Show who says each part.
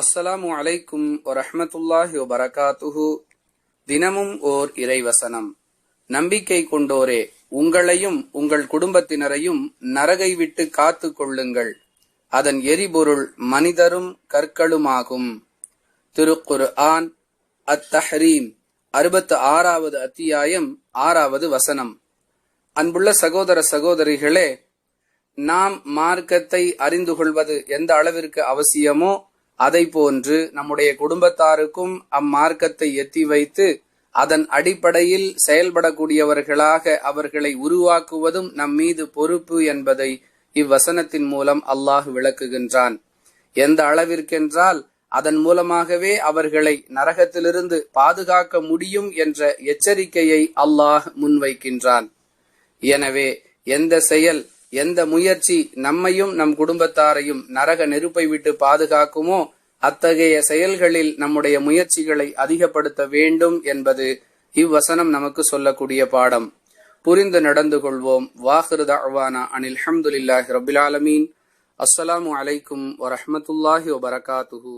Speaker 1: அஸ்ஸலாமு அலைக்கும் வரஹமத்துல்லாஹி வபரகாத்துஹு. தினமும் ஓர் இறைவசனம். நம்பிக்கை கொண்டோரே உங்களையும் உங்கள் குடும்பத்தினரையும் நரகை விட்டு காத்து கொள்ளுங்கள். அதன் எரிபொருள் மனிதரும் கற்களுமாகும். திருக்குரு ஆன் அத் தஹ்ரீம் அறுபத்து ஆறாவது அத்தியாயம் ஆறாவது வசனம். அன்புள்ள சகோதர சகோதரிகளே நாம் மார்க்கத்தை அறிந்து கொள்வது எந்த அளவிற்கு அவசியமோ அதை போன்று நம்முடைய குடும்பத்தாருக்கும் அம்மார்க்கத்தை எத்தி வைத்து அதன் அடிப்படையில் செயல்படக்கூடியவர்களாக அவர்களை உருவாக்குவதும் நம் மீது பொறுப்பு என்பதை இவ்வசனத்தின் மூலம் அல்லாஹ் விளக்குகின்றான். எந்த அளவிற்கென்றால் அதன் மூலமாகவே அவர்களை நரகத்திலிருந்து பாதுகாக்க முடியும் என்ற எச்சரிக்கையை அல்லாஹ் முன்வைக்கின்றான். எனவே எந்த செயல் எந்த முயற்சி நம்மையும் நம் குடும்பத்தாரையும் நரக நெருப்பை விட்டு பாதுகாக்குமோ அத்தகைய செயல்களில் நம்முடைய முயற்சிகளை அதிகப்படுத்த வேண்டும் என்பது இவ்வசனம் நமக்கு சொல்லக்கூடிய பாடம். புரிந்து நடந்து கொள்வோம். வாஹிரு அனில் ஹம்துல்லாஹி ரபில் ஆலமீன். அஸ்ஸலாமு அலைக்கும் வரஹமத்துல்லாஹி வபரகாத்துஹூ.